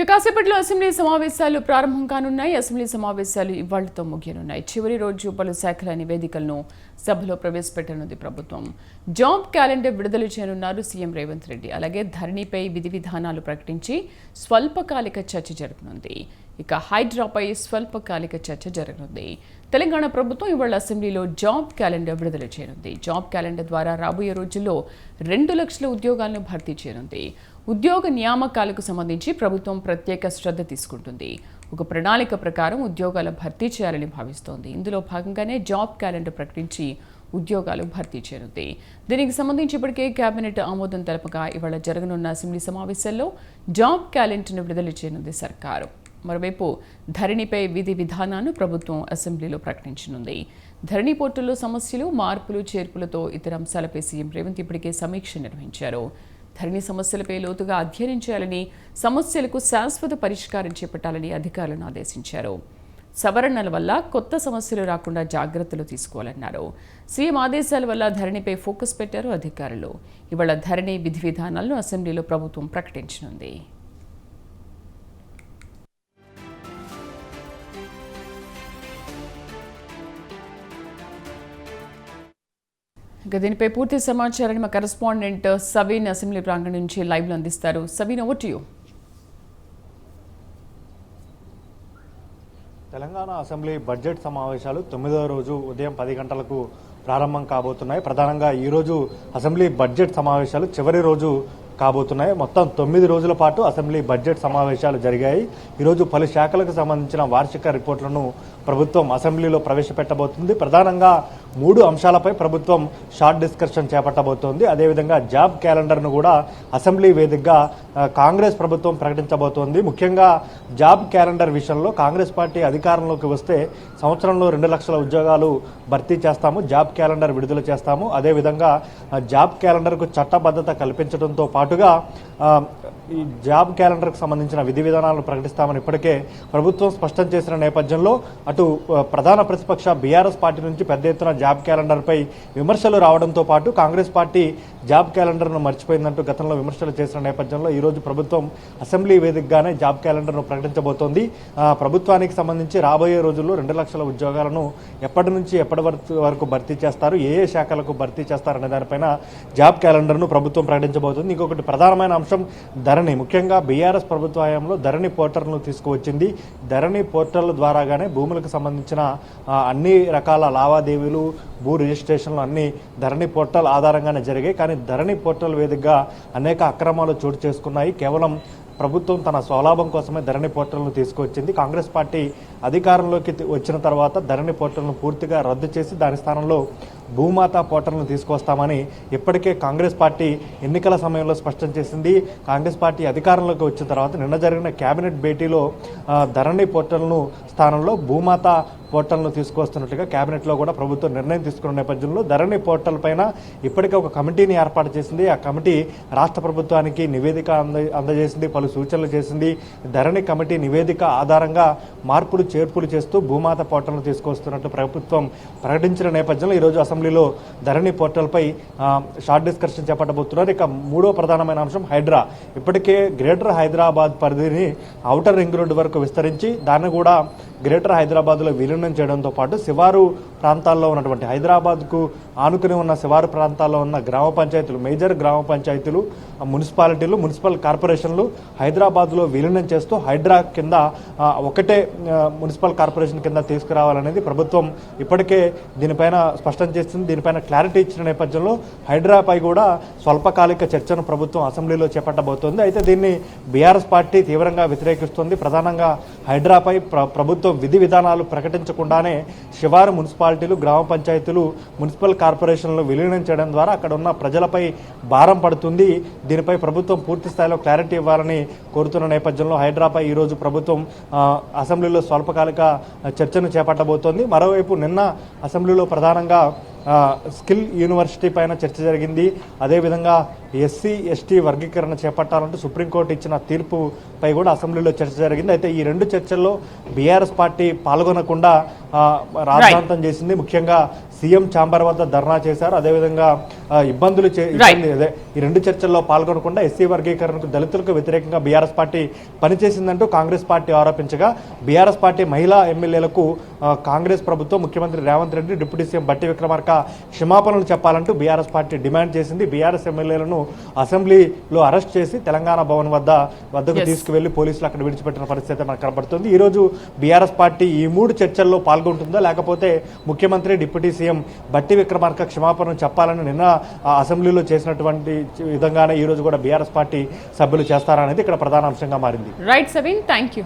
ఇక కాసేపట్లో అసెంబ్లీ సమావేశాలు ప్రారంభం కానున్నాయి. అసెంబ్లీ సమావేశాలు ఇవాళ్ళతో ముగియనున్నాయి. చివరి రోజు పలు శాఖల నివేదికలను సభలో ప్రవేశపెట్టనుంది ప్రభుత్వం. జాబ్ క్యాలెండర్ విడుదల చేయనున్నారు సీఎం రేవంత్ రెడ్డి. అలాగే ధరణిపై విధి విధానాలు ప్రకటించి స్వల్పకాలిక చర్చ జరగనుంది. ఇక హైడ్రాపై స్వల్పకాలిక చర్చ జరగనుంది. తెలంగాణ ప్రభుత్వం ఇవాళ అసెంబ్లీలో జాబ్ క్యాలెండర్ విడుదల చేయనుంది. జాబ్ క్యాలెండర్ ద్వారా రాబోయే రోజుల్లో రెండు లక్షల ఉద్యోగాలను భర్తీ చేయనుంది. ఉద్యోగ నియామకాలకు సంబంధించి ప్రభుత్వం ప్రత్యేక శ్రద్ధ తీసుకుంటుంది. ఒక ప్రణాళిక ప్రకారం ఉద్యోగాల భర్తీ చేయాలని భావిస్తోంది. ఇందులో భాగంగానే జాబ్ క్యాలెండర్ ప్రకటించి ఉద్యోగాలు భర్తీ చేయనుంది. దీనికి సంబంధించి ఇప్పటికే కేబినెట్ ఆమోదం తెలపగా ఇవాళ జరగనున్న అసెంబ్లీ సమావేశాల్లో జాబ్ క్యాలెండర్ను విడుదల చేయనుంది సర్కారు. మరోవైపు ధరణిపై విధి విధానాన్ని ప్రభుత్వం అసెంబ్లీలో ప్రకటించనుంది. ధరణి పోర్టల్లో సమస్యలు మార్పులు చేర్పులతో ఇతర అంశాలపై సీఎం రేవంత్ ఇప్పటికే సమీక్ష నిర్వహించారు. ధరణి సమస్యలపై లోతుగా అధ్యయనం చేయాలని సమస్యలకు శాశ్వత పరిష్కారం చేపట్టాలని అధికారులను ఆదేశించారు. సవరణల వల్ల కొత్త సమస్యలు రాకుండా జాగ్రత్తలు తీసుకోవాలన్నారు. సీఎం ఆదేశాల వల్ల ధరణిపై ఫోకస్ పెట్టారు అధికారులు. ఇవాళ ధరణి విధి విధానాలను అసెంబ్లీలో ప్రభుత్వం ప్రకటించనుంది. ఇక దీనిపై పూర్తి సమాచారాన్ని మా కరెస్పాండెంట్ సవీన్ అసెంబ్లీ ప్రాంగణం నుంచి లైవ్లో అందిస్తారు. Saveen over to you. Telangana assembly budget సమావేశాలు తొమ్మిదవ రోజు ఉదయం పది గంటలకు ప్రారంభం కాబోతున్నాయి. ప్రధానంగా ఈ రోజు అసెంబ్లీ బడ్జెట్ సమావేశాలు చివరి రోజు కాబోతున్నాయి. మొత్తం తొమ్మిది రోజుల పాటు అసెంబ్లీ బడ్జెట్ సమావేశాలు జరిగాయి. ఈరోజు పలు శాఖలకు సంబంధించిన వార్షిక రిపోర్టులను ప్రభుత్వం అసెంబ్లీలో ప్రవేశపెట్టబోతుంది. ప్రధానంగా మూడు అంశాలపై ప్రభుత్వం షార్ట్ డిస్కషన్ చేపట్టబోతోంది. అదేవిధంగా జాబ్ క్యాలెండర్ను కూడా అసెంబ్లీ వేదికగా కాంగ్రెస్ ప్రభుత్వం ప్రకటించబోతోంది. ముఖ్యంగా జాబ్ క్యాలెండర్ విషయంలో కాంగ్రెస్ పార్టీ అధికారంలోకి వస్తే సంవత్సరంలో రెండు లక్షల ఉద్యోగాలు భర్తీ చేస్తాము జాబ్ క్యాలెండర్ విడుదల చేస్తాము. అదేవిధంగా జాబ్ క్యాలెండర్కు చట్టబద్ధత కల్పించడంతో పాటుగా ఈ జాబ్ క్యాలెండర్కు సంబంధించిన విధి విధానాలను ప్రకటిస్తామని ఇప్పటికే ప్రభుత్వం స్పష్టం చేసిన నేపథ్యంలో అటు ప్రధాన ప్రతిపక్ష బీఆర్ఎస్ పార్టీ నుంచి పెద్ద ఎత్తున జాబ్ క్యాలెండర్పై విమర్శలు రావడంతో పాటు కాంగ్రెస్ పార్టీ జాబ్ క్యాలెండర్ను మర్చిపోయిందంటూ గతంలో విమర్శలు చేసిన నేపథ్యంలో ఈరోజు ప్రభుత్వం అసెంబ్లీ వేదికగానే జాబ్ క్యాలెండర్ను ప్రకటించబోతోంది. ప్రభుత్వానికి సంబంధించి రాబోయే రోజుల్లో రెండు లక్షల ఉద్యోగాలను ఎప్పటి నుంచి ఎప్పటి వరకు వరకు భర్తీ చేస్తారు ఏ ఏ శాఖలకు భర్తీ చేస్తారనే దానిపైన జాబ్ క్యాలెండర్ను ప్రభుత్వం ప్రకటించబోతుంది. ఇంకొకటి ప్రధానమైన అంశం ధరణి. ముఖ్యంగా బీఆర్ఎస్ ప్రభుత్వ హయాంలో ధరణి పోర్టల్ను తీసుకువచ్చింది. ధరణి పోర్టల్ ద్వారాగానే భూములకు సంబంధించిన అన్ని రకాల లావాదేవీలు భూ రిజిస్ట్రేషన్లు అన్ని ధరణి పోర్టల్ ఆధారంగానే జరిగాయి. కానీ ధరణి పోర్టల్ వేదికగా అనేక అక్రమాలు చోటు చేసుకున్నాయి. కేవలం ప్రభుత్వం తన స్వలాభం కోసమే ధరణి పోర్టల్ను తీసుకువచ్చింది కాంగ్రెస్ పార్టీ అధికారంలోకి వచ్చిన తర్వాత ధరణి పోర్టల్ను పూర్తిగా రద్దు చేసి దాని స్థానంలో భూమాత పోర్టల్ను తీసుకొస్తామని ఇప్పటికే కాంగ్రెస్ పార్టీ ఎన్నికల సమయంలో స్పష్టం చేసింది. కాంగ్రెస్ పార్టీ అధికారంలోకి వచ్చిన తర్వాత నిన్న జరిగిన కేబినెట్ భేటీలో ధరణి పోర్టల్ను స్థానంలో భూమాత పోర్టల్ను తీసుకొస్తున్నట్టుగా కేబినెట్లో కూడా ప్రభుత్వం నిర్ణయం తీసుకున్న నేపథ్యంలో ధరణి పోర్టల్ పైన ఇప్పటికే ఒక కమిటీని ఏర్పాటు చేసింది. ఆ కమిటీ రాష్ట్ర ప్రభుత్వానికి నివేదిక అంద అందజేసింది పలు సూచనలు చేసింది. ధరణి కమిటీ నివేదిక ఆధారంగా మార్పులు చేర్పులు చేస్తూ భూమాత పోర్టల్ను తీసుకొస్తున్నట్టు ప్రభుత్వం ప్రకటించిన నేపథ్యంలో ఈరోజు అసెంబ్లీలో ధరణి పోర్టల్పై షార్ట్ డిస్కషన్ చేపట్టబోతున్నారు. ఇక మూడో ప్రధానమైన అంశం హైడ్రా. ఇప్పటికే గ్రేటర్ హైదరాబాద్ పరిధిని ఔటర్ రింగ్ రోడ్డు వరకు విస్తరించి దాన్ని కూడా గ్రేటర్ హైదరాబాద్లో విలీనం చేయడంతో పాటు శివారు ప్రాంతాల్లో ఉన్నటువంటి హైదరాబాద్కు ఆనుకుని ఉన్న శివారు ప్రాంతాల్లో ఉన్న గ్రామ పంచాయతీలు మేజర్ గ్రామ పంచాయతీలు మున్సిపాలిటీలు మున్సిపల్ కార్పొరేషన్లు హైదరాబాద్లో విలీనం చేస్తూ హైడ్రా కింద ఒకటే మున్సిపల్ కార్పొరేషన్ కింద తీసుకురావాలనేది ప్రభుత్వం ఇప్పటికే దీనిపైన స్పష్టం చేసింది. దీనిపైన క్లారిటీ ఇచ్చిన నేపథ్యంలో హైడ్రాపై కూడా స్వల్పకాలిక చర్చను ప్రభుత్వం అసెంబ్లీలో చేపట్టబోతోంది. అయితే దీన్ని బీఆర్ఎస్ పార్టీ తీవ్రంగా వ్యతిరేకిస్తుంది. ప్రధానంగా హైడ్రాపై ప్ర- ప్రభుత్వం విధి విధానాలు ప్రకటించకుండానే శివారు మున్సిపాలిటీలు గ్రామ పంచాయతీలు మున్సిపల్ కార్పొరేషన్లు విలీనం చేయడం ద్వారా అక్కడ ఉన్న ప్రజలపై భారం పడుతుంది. దీనిపై ప్రభుత్వం పూర్తి స్థాయిలో క్లారిటీ ఇవ్వాలని కోరుతున్న నేపథ్యంలో హైడ్రాపై ఈరోజు ప్రభుత్వం అసెంబ్లీలో స్వల్పకాలిక చర్చను చేపట్టబోతోంది. మరోవైపు నిన్న అసెంబ్లీలో ప్రధానంగా స్కిల్ యూనివర్సిటీ పైన చర్చ జరిగింది. అదేవిధంగా ఎస్సీ ఎస్టీ వర్గీకరణ చేపట్టాలంటూ సుప్రీంకోర్టు ఇచ్చిన తీర్పుపై కూడా అసెంబ్లీలో చర్చ జరిగింది. అయితే ఈ రెండు చర్చల్లో బీఆర్ఎస్ పార్టీ పాల్గొనకుండా రాద్ధాంతం చేసింది. ముఖ్యంగా సీఎం ఛాంబర్ వద్ద ధర్నా చేశారు. అదేవిధంగా ఇబ్బందులు అదే ఈ రెండు చర్చల్లో పాల్గొనకుండా ఎస్సీ వర్గీకరణకు దళితులకు వ్యతిరేకంగా బీఆర్ఎస్ పార్టీ పనిచేసిందంటూ కాంగ్రెస్ పార్టీ ఆరోపించగా బీఆర్ఎస్ పార్టీ మహిళా ఎమ్మెల్యేలకు కాంగ్రెస్ ప్రభుత్వం ముఖ్యమంత్రి రేవంత్ రెడ్డి డిప్యూటీ సీఎం బట్టి విక్రమార్క క్షమాపణలు చెప్పాలంటూ బీఆర్ఎస్ పార్టీ డిమాండ్ చేసింది. బీఆర్ఎస్ ఎమ్మెల్యేలను అసెంబ్లీలో అరెస్ట్ చేసి తెలంగాణ భవన్ వద్ద వద్దకు. తీసుకువెళ్ళి పోలీసులు అక్కడ విడిచిపెట్టిన పరిస్థితి అయితే మనకు కనబడుతుంది. ఈ రోజు బీఆర్ఎస్ పార్టీ ఈ మూడు చర్చల్లో పాల్గొంటుందా? లేకపోతే ముఖ్యమంత్రి డిప్యూటీ సీఎం బట్టి విక్రమార్క క్షమాపణ చెప్పాలని నిన్న ఆ అసెంబ్లీలో చేసినటువంటి విధంగానే ఈ రోజు కూడా బీఆర్ఎస్ పార్టీ సభ్యులు చేస్తారనేది ఇక్కడ ప్రధాన అంశంగా మారింది. Right Sabeen thank you